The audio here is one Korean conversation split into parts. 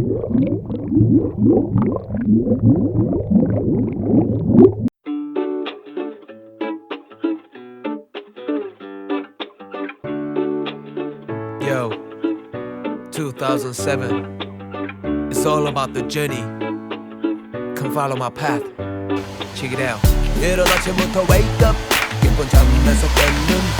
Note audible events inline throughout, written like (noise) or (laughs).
Yo, 2007. It's all about the journey. Come follow my path. Check it out. 이른 아침부터 wake up. 깊은 잠에서 깨는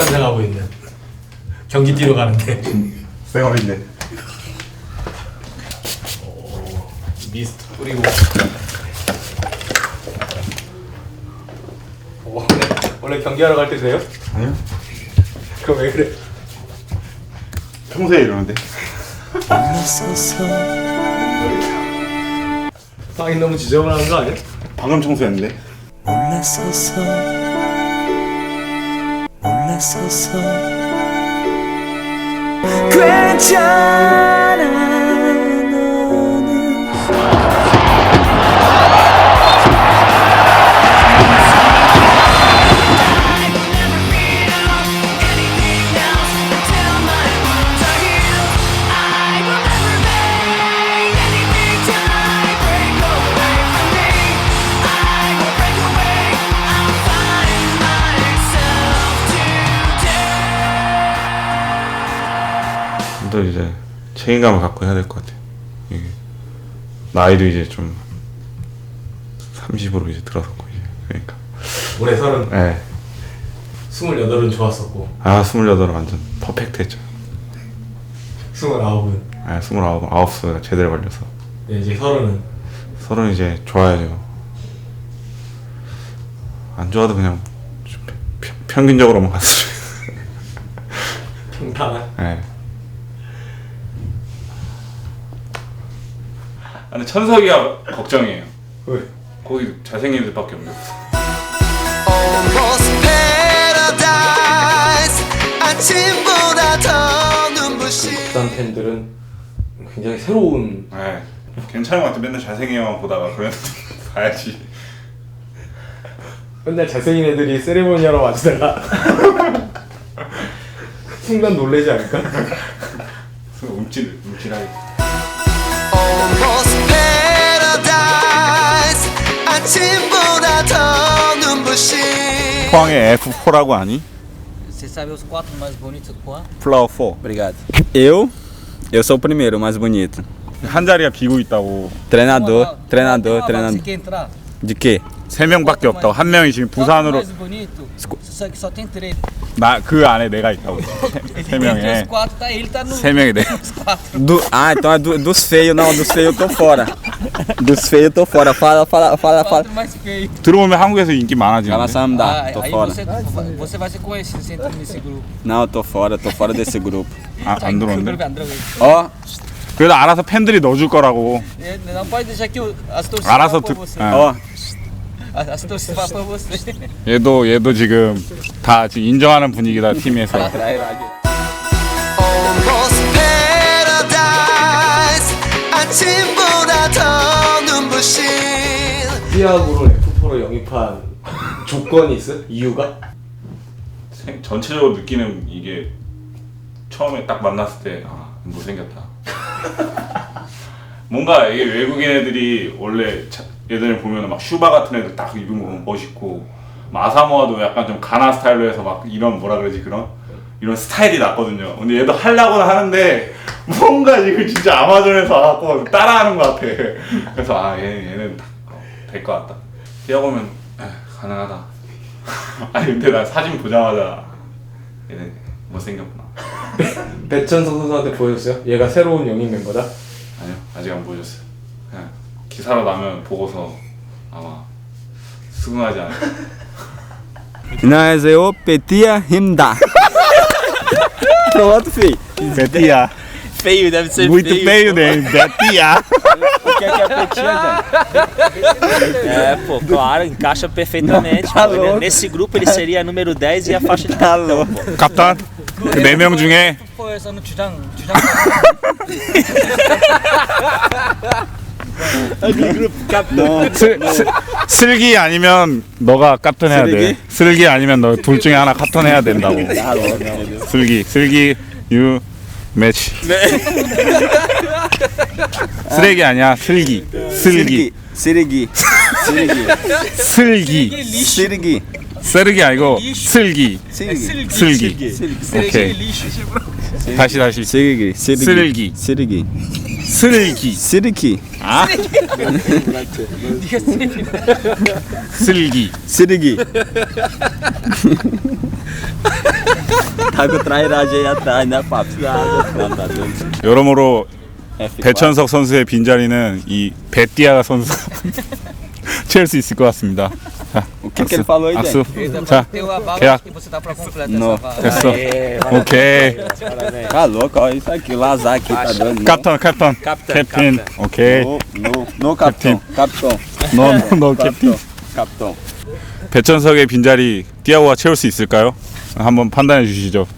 꽃단장하고 있는 경기 뛰러 가는데 쌩얼인데 미스트 뿌리고. 어, 원래 원래 경기하러 갈 때 그래요? 아니요 그럼 왜 그래? 평소에 이러는데 방이 너무 지저분한 거 아니야? 방금 청소했는데 몰랐었어 몰랐었어 괜찮 또 이제 책임감을 갖고 해야 될 것 같아요. 이게 나이도 이제 좀 30으로 이제 들어섰고 이제 그러니까. 올해 서른, 예. 스물여덟은 좋았었고. 아 28은 완전 퍼펙트 했죠. 스물아홉은? 아 29, 9수가 제대로 걸려서. 네, 이제 서른은? 서른 이제 좋아야죠. 안 좋아도 그냥 좀 평- 평균적으로만 갔어요 평탄한. 예. 아, 근데 천석이가 걱정이에요. 왜? 거기 잘생긴 애들밖에 없는데. Almost paradise 아침보다 더 눈부신 부산 팬들은 굉장히 새로운 예. 괜찮은 것 같아. 맨날 잘생긴 애만 보다가 그래도 (laughs) 봐야지. 맨날 잘생긴 애들이 세레모니 하러 와주다가 (laughs) 순간 놀라지 않을까? 움찔 움찔하게. Almost paradise 아침보다 더 눈부신 포항의 F4라고 아니? Você sabe os quatro mais bonitos do Poá? 플라워 4. Obrigado. Eu, eu sou o primeiro, o mais bonito. 한 자리가 비고 있다고. Treinador, treinador, que treinador. quer entrar? De quê? 세 명밖에 없다고. 한 명이 지금 Quatro 부산으로 mais bonito, só que só tem três. 나 그 안에 내가 있다고. 세 Entre 명에 os quatro, tá, ele tá no. 세 명이 내. Os quatro. Do, ah, então é do- dos feios, não, dos feios eu tô fora. Dos feios eu tô fora. Fala, fala, fala, fala. Quatro mais feios. 들어오면 한국에서 인기 많아지는데. Fala Ah, Samdá, tô aí fora. você, você vai ser conhecido se entrar nesse grupo. Não, eu tô fora, tô fora desse grupo. 아, 안 André. Ó, 그래도 알아서 팬들이 넣어줄 거라고. Não pode deixar que o- as torcidas 알아서 falam por 들. você. 아. falam por você. 얘도 얘도 지금 다 지금 인정하는 분위기다 팀에서. Almost paradise 아침보다 더 눈부신 삐약으로 F4로 영입한 조건이 있어? 이유가? 생- 전체적으로 느끼는 이게 처음에 딱 만났을 때 아, 못생겼다. (laughs) 뭔가 이게 외국인 애들이 원래 자- 예전에 보면 막 슈바 같은 애들 딱 입은 거 보면 멋있고 마사모아도 약간 좀 가나 스타일로 해서 막 이런 뭐라 그러지 그런 이런 스타일이 났거든요. 근데 얘도 하려고는 하는데 뭔가 지금 진짜 아마존에서 와갖고 따라하는 것 같아. 그래서 아 얘, 얘는 될 것 같다. 뛰어보면 에, 가능하다. (laughs) 아니 근데 나 사진 보자마자 얘는 못생겼구나. (laughs) 배천석 선수한테 보여줬어요? 얘가 새로운 영입 멤버다? 아니요 아직 안 보여줬어요. 그냥 기사로 나면 보고서 아마 수긍하지 않을까. nós é o Petia Rimda. Pronto, filho. 베티야 Feio, deve ser muito feio né 베티야 O que é que é Petinha, É, pô, claro, encaixa perfeitamente. Tá pô. Ele- louco. Nesse grupo ele seria número 10 e a faixa de capitão, pô. 갑탄 그 네 명 중에 Pô, essa no Tijang. 슬, 슬, (laughs) 슬기 아니면 너가 카톤 해야 돼. 슬기? 슬기 아니면 너 둘 중에 하나 카톤 해야 된다고. 슬기, 슬기, 유 매치. 쓰레기 아니야, 슬기. 슬기, Sirigi. Sirigi. 슬기. Sirigi. 쓰레기 아니고 슬기, Sirigi. 슬기. 오케이. 다시 다시. 슬기. Sirigi. Tago trairagem aí atrás, né, papo? Ah, não, tá doido. 여러모로 F4. 배천석 선수의 빈자리는 이 베띠아 선수가 채울 수 있을 것 같습니다. 자, O que, que ele falou aí, 악수. gente? 자, Teu aval 계약. que você tá pra completar Não. essa vaga. 됐어. Aê, 오케이. Tá louco, ó, isso aqui, o Lazar aqui, tá doido? 캡틴, 캡틴. Capitão, 캡틴. 오케이. No, no, no, capitão. Capitão. 너, 너, 너 캡틴. Capitão. 배천석의 빈자리 띠아오가 채울 수 있을까요? 한번 판단해 주시죠.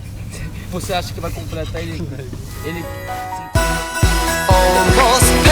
Você acha que vai completar ele? Ele Almost